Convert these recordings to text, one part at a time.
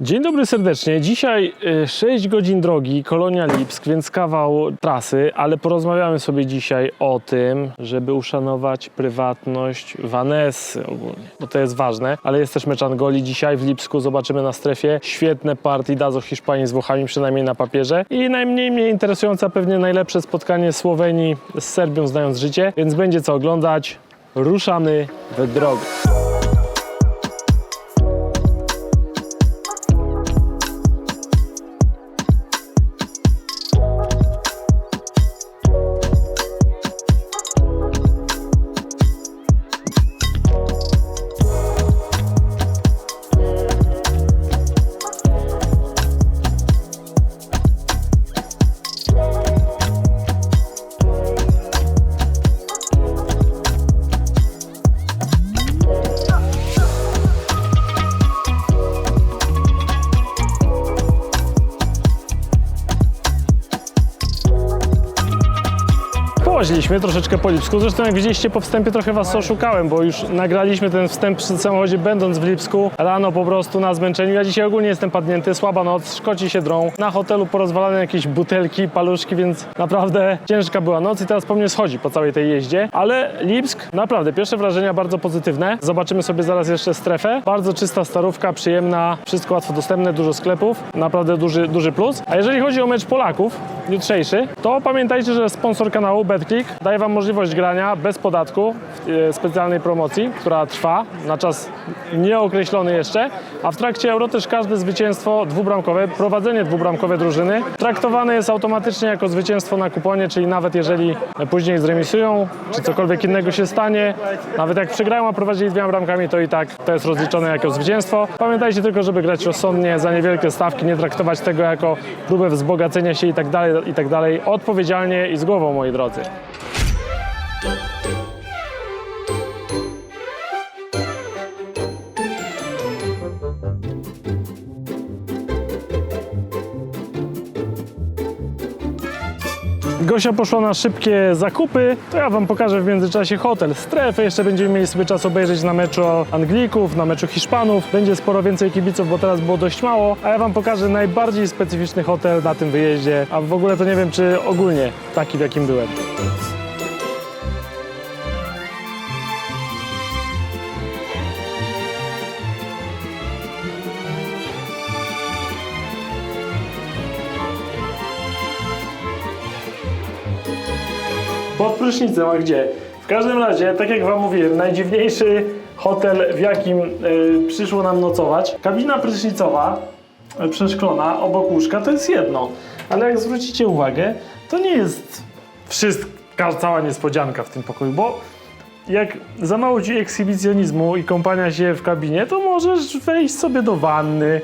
Dzień dobry serdecznie. Dzisiaj y, 6 godzin drogi, Kolonia Lipsk, więc kawał trasy, ale porozmawiamy sobie dzisiaj o tym, żeby uszanować prywatność Vanessy ogólnie, bo to jest ważne, ale jest też mecz Angolii dzisiaj w Lipsku, zobaczymy na strefie świetne partii Dazo Hiszpanii z Włochami, przynajmniej na papierze i najmniej mnie interesujące, a pewnie najlepsze spotkanie Słowenii z Serbią, znając życie, więc będzie co oglądać. Ruszamy w drogę. Połaziliśmy troszeczkę po Lipsku. Zresztą jak widzieliście po wstępie trochę was oszukałem, bo już nagraliśmy ten wstęp przy samochodzie będąc w Lipsku. Rano po prostu na zmęczeniu. Ja dzisiaj ogólnie jestem padnięty, słaba noc, Szkoci się drą. Na hotelu porozwalane jakieś butelki, paluszki, więc naprawdę ciężka była noc i teraz po mnie schodzi po całej tej jeździe. Ale Lipsk, naprawdę, pierwsze wrażenia bardzo pozytywne. Zobaczymy sobie zaraz jeszcze strefę. Bardzo czysta starówka, przyjemna, wszystko łatwo dostępne, dużo sklepów. Naprawdę duży, duży plus. A jeżeli chodzi o mecz Polaków, jutrzejszy, to pamiętajcie, że sponsor kanału BetClick daje Wam możliwość grania bez podatku w e, specjalnej promocji, która trwa na czas nieokreślony jeszcze, a w trakcie Euro też każde zwycięstwo dwubramkowe, prowadzenie dwubramkowe drużyny traktowane jest automatycznie jako zwycięstwo na kuponie, czyli nawet jeżeli później zremisują, czy cokolwiek innego się stanie, nawet jak przegrają, a prowadzili dwiema bramkami, to i tak to jest rozliczone jako zwycięstwo. Pamiętajcie tylko, żeby grać rozsądnie, za niewielkie stawki, nie traktować tego jako próbę wzbogacenia się i tak dalej, i tak dalej. Odpowiedzialnie i z głową, moi drodzy. Gosia poszła na szybkie zakupy, to ja wam pokażę w międzyczasie hotel, strefę, jeszcze będziemy mieli sobie czas obejrzeć na meczu Anglików, na meczu Hiszpanów. Będzie sporo więcej kibiców, bo teraz było dość mało, a ja wam pokażę najbardziej specyficzny hotel na tym wyjeździe, a w ogóle to nie wiem, czy ogólnie taki, w jakim byłem. Pod prysznicem, a gdzie? W każdym razie, tak jak wam mówiłem, najdziwniejszy hotel, w jakim y, przyszło nam nocować. Kabina prysznicowa, y, przeszklona, obok łóżka, to jest jedno. Ale jak zwrócicie uwagę, to nie jest wszystka, cała niespodzianka w tym pokoju, bo jak za mało ci ekshibicjonizmu i kąpania się w kabinie, to możesz wejść sobie do wanny.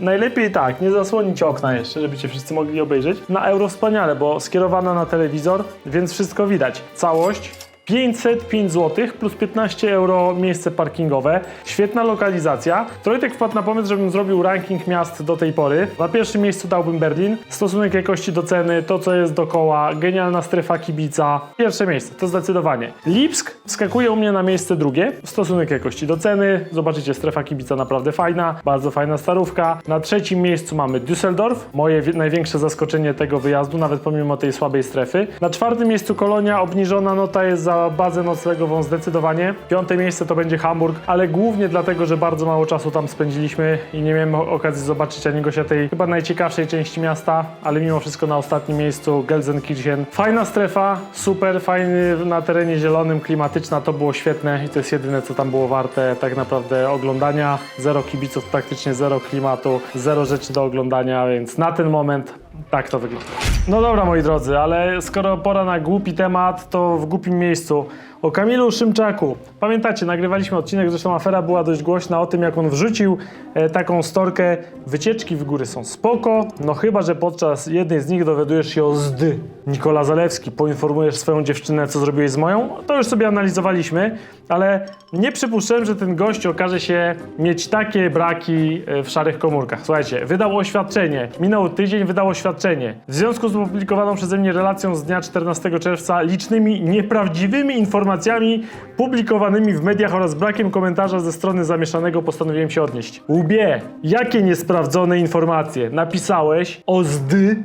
Najlepiej tak, nie zasłonić okna jeszcze, żebyście wszyscy mogli obejrzeć. Na euro wspaniale, bo skierowana na telewizor, więc wszystko widać. Całość 505 zł plus 15 euro miejsce parkingowe. Świetna lokalizacja. Trojtek wpadł na pomysł, żebym zrobił ranking miast do tej pory. Na pierwszym miejscu dałbym Berlin. Stosunek jakości do ceny, to co jest dokoła, genialna strefa kibica. Pierwsze miejsce, to zdecydowanie. Lipsk wskakuje u mnie na miejsce drugie. Stosunek jakości do ceny. Zobaczycie, strefa kibica naprawdę fajna. Bardzo fajna starówka. Na trzecim miejscu mamy Düsseldorf. Moje wi- największe zaskoczenie tego wyjazdu, nawet pomimo tej słabej strefy. Na czwartym miejscu Kolonia. Obniżona nota jest za bazę noclegową zdecydowanie. Piąte miejsce to będzie Hamburg, ale głównie dlatego, że bardzo mało czasu tam spędziliśmy i nie miałem okazji zobaczyć ani gościa tej chyba najciekawszej części miasta, ale mimo wszystko na ostatnim miejscu Gelsenkirchen. Fajna strefa, super, fajny na terenie zielonym, klimatyczna, to było świetne i to jest jedyne, co tam było warte tak naprawdę oglądania. Zero kibiców, praktycznie zero klimatu, zero rzeczy do oglądania, więc na ten moment tak to wygląda. No dobra, moi drodzy, ale skoro pora na głupi temat, to w głupim miejscu. O Kamilu Szymczaku. Pamiętacie, nagrywaliśmy odcinek, zresztą afera była dość głośna o tym, jak on wrzucił e, taką storkę. Wycieczki w góry są spoko, no chyba, że podczas jednej z nich dowiadujesz się o zdy. Nikola Zalewski, poinformujesz swoją dziewczynę, co zrobiłeś z moją. To już sobie analizowaliśmy, ale nie przypuszczałem, że ten gość okaże się mieć takie braki e, w szarych komórkach. Słuchajcie, wydał oświadczenie. Minął tydzień, wydał oświadczenie. W związku z opublikowaną przeze mnie relacją z dnia 14 czerwca licznymi nieprawdziwymi informacjami informacjami publikowanymi w mediach oraz brakiem komentarza ze strony zamieszanego postanowiłem się odnieść. Łbie, jakie niesprawdzone informacje napisałeś o zdy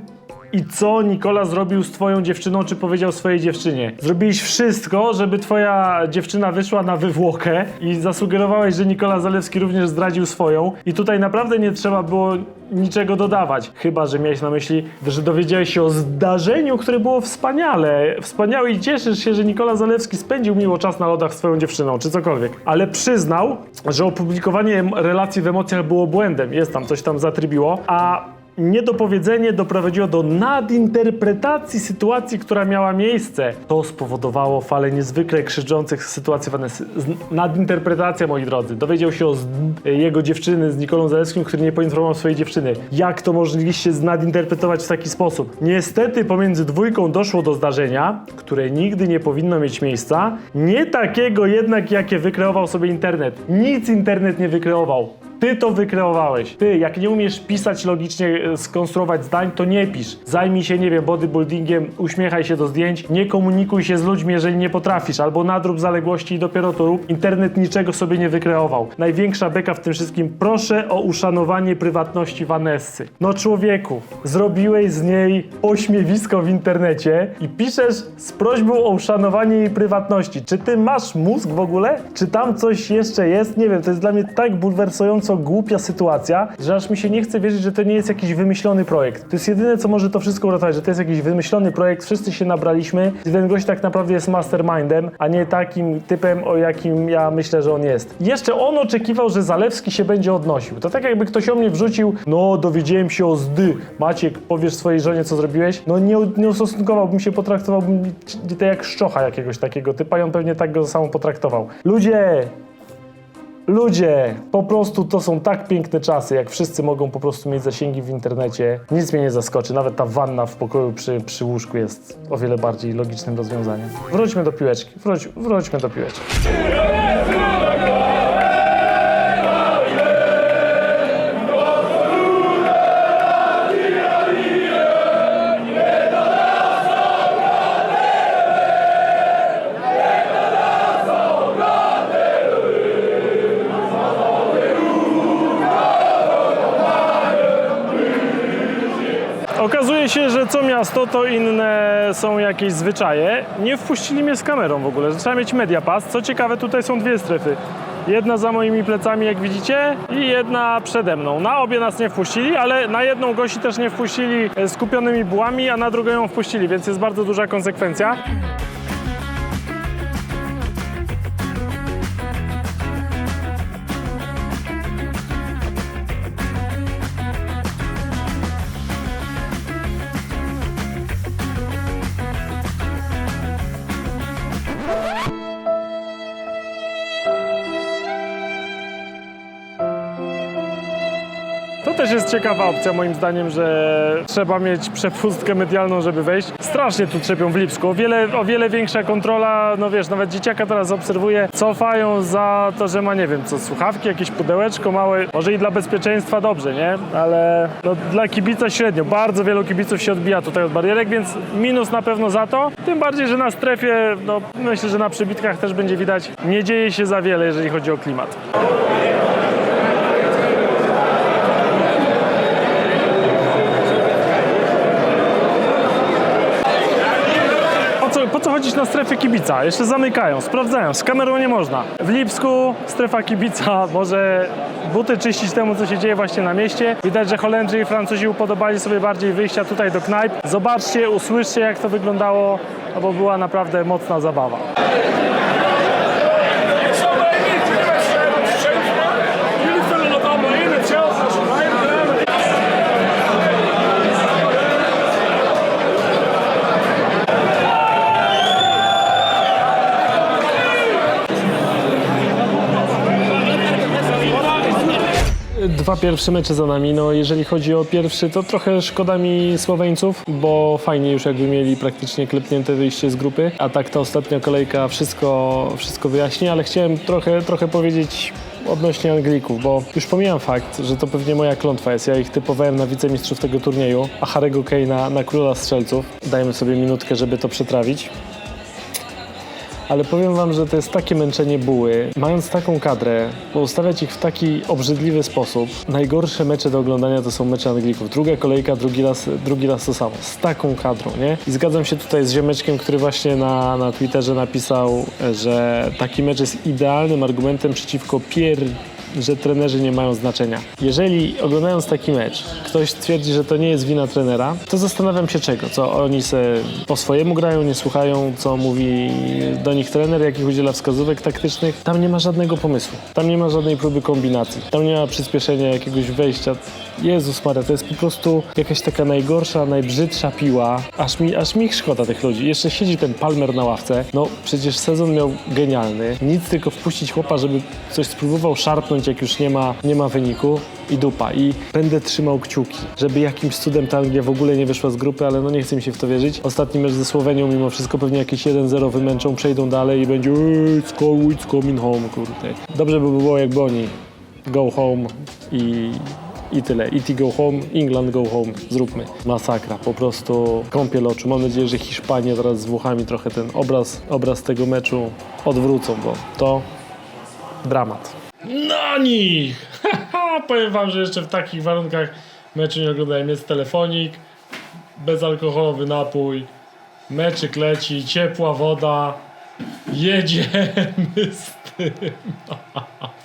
i co Nikola zrobił z twoją dziewczyną, czy powiedział swojej dziewczynie? Zrobiłeś wszystko, żeby twoja dziewczyna wyszła na wywłokę i zasugerowałeś, że Nikola Zalewski również zdradził swoją i tutaj naprawdę nie trzeba było niczego dodawać. Chyba, że miałeś na myśli, że dowiedziałeś się o zdarzeniu, które było wspaniale. Wspaniałe i cieszysz się, że Nikola Zalewski spędził miło czas na lodach swoją dziewczyną, czy cokolwiek. Ale przyznał, że opublikowanie relacji w emocjach było błędem. Jest tam, coś tam zatrybiło, a Niedopowiedzenie doprowadziło do nadinterpretacji sytuacji, która miała miejsce. To spowodowało falę niezwykle krzyczących sytuacji Vanessy. Nadinterpretacja, moi drodzy. Dowiedział się o jego dziewczyny z Nikolą Zalewskim, który nie poinformował swojej dziewczyny. Jak to mogliście nadinterpretować w taki sposób? Niestety pomiędzy dwójką doszło do zdarzenia, które nigdy nie powinno mieć miejsca. Nie takiego jednak, jakie wykreował sobie internet. Nic internet nie wykreował. Ty to wykreowałeś. Ty, jak nie umiesz pisać logicznie, e, skonstruować zdań, to nie pisz. Zajmij się, nie wiem, bodybuildingiem, uśmiechaj się do zdjęć, nie komunikuj się z ludźmi, jeżeli nie potrafisz, albo nadrób zaległości i dopiero to rób. Internet niczego sobie nie wykreował. Największa beka w tym wszystkim, proszę o uszanowanie prywatności Vanessy. No człowieku, zrobiłeś z niej pośmiewisko w internecie i piszesz z prośbą o uszanowanie jej prywatności. Czy ty masz mózg w ogóle? Czy tam coś jeszcze jest? Nie wiem, to jest dla mnie tak głupia sytuacja, że aż mi się nie chce wierzyć, że to nie jest jakiś wymyślony projekt. To jest jedyne, co może to wszystko uratować, że to jest jakiś wymyślony projekt, wszyscy się nabraliśmy i ten gość tak naprawdę jest mastermindem, a nie takim typem, o jakim ja myślę, że on jest. Jeszcze on oczekiwał, że Zalewski się będzie odnosił. To tak jakby ktoś o mnie wrzucił, no dowiedziałem się o zdy. Maciek, powiesz swojej żonie, co zrobiłeś? No nie, nie ustosunkowałbym się, potraktowałbym to jak szczocha jakiegoś takiego typa i on pewnie tak go samo potraktował. Ludzie, Ludzie, po prostu to są tak piękne czasy, jak wszyscy mogą po prostu mieć zasięgi w internecie. Nic mnie nie zaskoczy, nawet ta wanna w pokoju przy, przy łóżku jest o wiele bardziej logicznym rozwiązaniem. Wróćmy do piłeczki, wróć, wróćmy do piłeczki. Się, że co miasto, to inne są jakieś zwyczaje. Nie wpuścili mnie z kamerą w ogóle, że trzeba mieć media pass. Co ciekawe, tutaj są dwie strefy. Jedna za moimi plecami, jak widzicie, i jedna przede mną. Na obie nas nie wpuścili, ale na jedną gości też nie wpuścili e, z kupionymi bułami, a na drugą ją wpuścili, więc jest bardzo duża konsekwencja. Jest ciekawa opcja moim zdaniem, że trzeba mieć przepustkę medialną, żeby wejść. Strasznie tu trzepią w Lipsku. O wiele, o wiele większa kontrola, no wiesz, nawet dzieciaka teraz obserwuję, cofają za to, że ma, nie wiem, co, słuchawki, jakieś pudełeczko małe. Może i dla bezpieczeństwa dobrze, nie? Ale no, dla kibica średnio. Bardzo wielu kibiców się odbija tutaj od barierek, więc minus na pewno za to. Tym bardziej, że na strefie, no myślę, że na przybitkach też będzie widać, nie dzieje się za wiele, jeżeli chodzi o klimat. Po co, po co chodzić na strefę kibica? Jeszcze zamykają, sprawdzają, z kamerą nie można. W Lipsku strefa kibica może buty czyścić temu, co się dzieje właśnie na mieście. Widać, że Holendrzy i Francuzi upodobali sobie bardziej wyjścia tutaj do knajp. Zobaczcie, usłyszcie, jak to wyglądało, no bo była naprawdę mocna zabawa. Dwa pierwsze mecze za nami. No, jeżeli chodzi o pierwszy, to trochę szkoda mi Słoweńców, bo fajnie już jakby mieli praktycznie klepnięte wyjście z grupy. A tak ta ostatnia kolejka wszystko, wszystko wyjaśni, ale chciałem trochę, trochę powiedzieć odnośnie Anglików, bo już pomijam fakt, że to pewnie moja klątwa jest. Ja ich typowałem na wicemistrzów tego turnieju, a Harry'ego Kane'a na króla strzelców. Dajmy sobie minutkę, żeby to przetrawić. Ale powiem wam, że to jest takie męczenie buły. Mając taką kadrę, ustawiać ich w taki obrzydliwy sposób, najgorsze mecze do oglądania to są mecze Anglików. Druga kolejka, drugi raz, drugi raz to samo. Z taką kadrą, nie? I zgadzam się tutaj z Ziemeczkiem, który właśnie na, na Twitterze napisał, że taki mecz jest idealnym argumentem przeciwko pier że trenerzy nie mają znaczenia. Jeżeli oglądając taki mecz ktoś twierdzi, że to nie jest wina trenera, to zastanawiam się czego. Co oni se po swojemu grają, nie słuchają, co mówi do nich trener, jakich udziela wskazówek taktycznych. Tam nie ma żadnego pomysłu. Tam nie ma żadnej próby kombinacji. Tam nie ma przyspieszenia jakiegoś wejścia. Jezus Maria, to jest po prostu jakaś taka najgorsza, najbrzydsza piła. Aż mi, aż mi ich szkoda tych ludzi. Jeszcze siedzi ten Palmer na ławce. No przecież sezon miał genialny. Nic tylko wpuścić chłopa, żeby coś spróbował szarpnąć, jak już nie ma, nie ma wyniku i dupa. I będę trzymał kciuki, żeby jakimś cudem ta Anglia w ogóle nie wyszła z grupy, ale no nie chcę mi się w to wierzyć. Ostatni mecz ze Słowenią mimo wszystko pewnie jakieś 1-0 wymęczą, przejdą dalej i będzie "Ej, it's go, it's coming home, kurde. Dobrze by było jakby oni go home i, i tyle. It go home, England go home. Zróbmy. Masakra, po prostu kąpiel oczu. Mam nadzieję, że Hiszpanie teraz z Włochami trochę ten obraz, obraz tego meczu odwrócą, bo to dramat. No nich! Powiem wam, że jeszcze w takich warunkach meczu nie oglądałem. Jest telefonik, bezalkoholowy napój, meczyk leci, ciepła woda. Jedziemy z tym.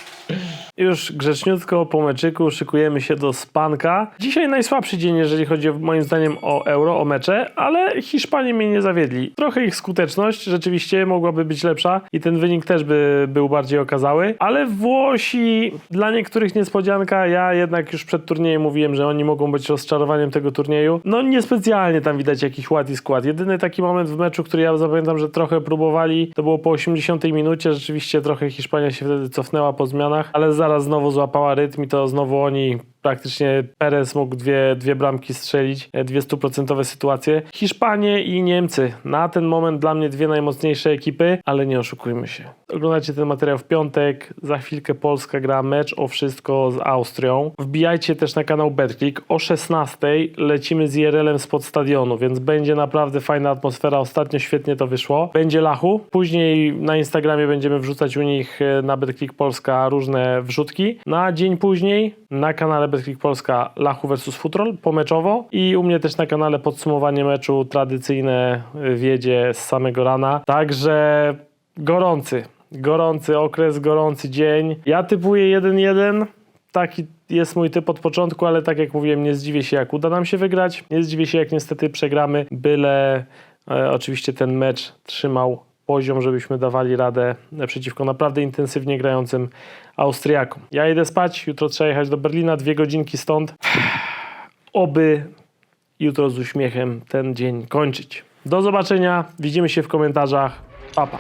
Już grzeczniutko po meczyku szykujemy się do spanka. Dzisiaj najsłabszy dzień, jeżeli chodzi moim zdaniem o euro, o mecze, ale Hiszpanie mnie nie zawiedli. Trochę ich skuteczność rzeczywiście mogłaby być lepsza i ten wynik też by był bardziej okazały, ale Włosi dla niektórych niespodzianka. Ja jednak już przed turniejem mówiłem, że oni mogą być rozczarowaniem tego turnieju. No niespecjalnie tam widać jakiś ład i skład. Jedyny taki moment w meczu, który ja zapamiętam, że trochę próbowali, to było po 80 minucie. Rzeczywiście trochę Hiszpania się wtedy cofnęła po zmianach, ale zaraz znowu złapała rytm i to znowu oni praktycznie Perez mógł dwie, dwie bramki strzelić, e, dwie stuprocentowe sytuacje. Hiszpanie i Niemcy. Na ten moment dla mnie dwie najmocniejsze ekipy, ale nie oszukujmy się. Oglądacie ten materiał w piątek, za chwilkę Polska gra mecz o wszystko z Austrią. Wbijajcie też na kanał Betclick. O 16 lecimy z IRL-em spod stadionu, więc będzie naprawdę fajna atmosfera. Ostatnio świetnie to wyszło. Będzie Lachu. Później na Instagramie będziemy wrzucać u nich e, na Betclick Polska różne wrzutki. Na dzień później na kanale Betclick Polska Lachu vs Futrol pomeczowo i u mnie też na kanale podsumowanie meczu tradycyjne y, wiedzie z samego rana. Także gorący, gorący okres, gorący dzień. Ja typuję 1-1. Taki jest mój typ od początku, ale tak jak mówiłem, nie zdziwię się, jak uda nam się wygrać. Nie zdziwię się, jak niestety przegramy, byle e, oczywiście ten mecz trzymał poziom, żebyśmy dawali radę przeciwko naprawdę intensywnie grającym Austriakom. Ja idę spać, jutro trzeba jechać do Berlina, dwie godzinki stąd. Oby jutro z uśmiechem ten dzień kończyć. Do zobaczenia, widzimy się w komentarzach. Pa, pa.